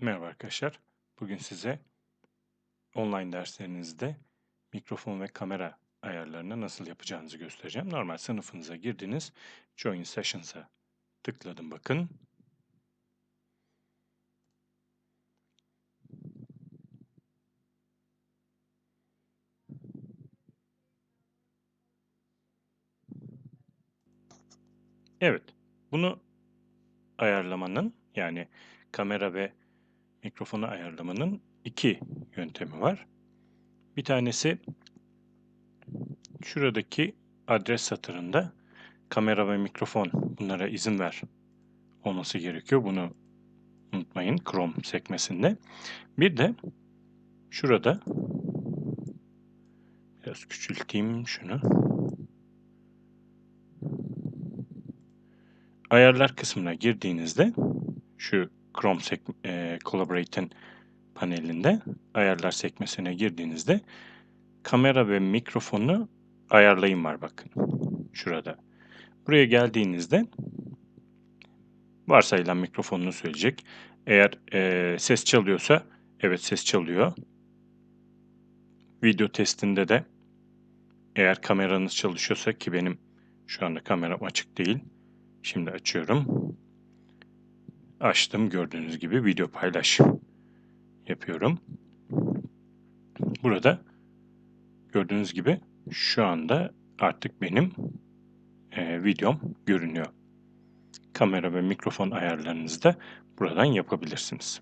Merhaba arkadaşlar. Bugün size online derslerinizde mikrofon ve kamera ayarlarını nasıl yapacağınızı göstereceğim. Normal sınıfınıza girdiniz. Join Sessions'a tıkladım bakın. Evet. Bunu ayarlamanın yani kamera ve mikrofonu ayarlamanın iki yöntemi var. Bir tanesi şuradaki adres satırında kamera ve mikrofon bunlara izin ver olması gerekiyor. Bunu unutmayın Chrome sekmesinde. Bir de şurada biraz küçülteyim şunu. Ayarlar kısmına girdiğinizde şu Chrome e, Collaborate'in panelinde ayarlar sekmesine girdiğinizde kamera ve mikrofonu ayarlayın var bakın. Şurada. Buraya geldiğinizde varsayılan mikrofonunu söyleyecek. Eğer e, ses çalıyorsa evet ses çalıyor. Video testinde de eğer kameranız çalışıyorsa ki benim şu anda kameram açık değil. Şimdi açıyorum. Açtım gördüğünüz gibi video paylaş yapıyorum. Burada gördüğünüz gibi şu anda artık benim e, videom görünüyor. Kamera ve mikrofon ayarlarınızı da buradan yapabilirsiniz.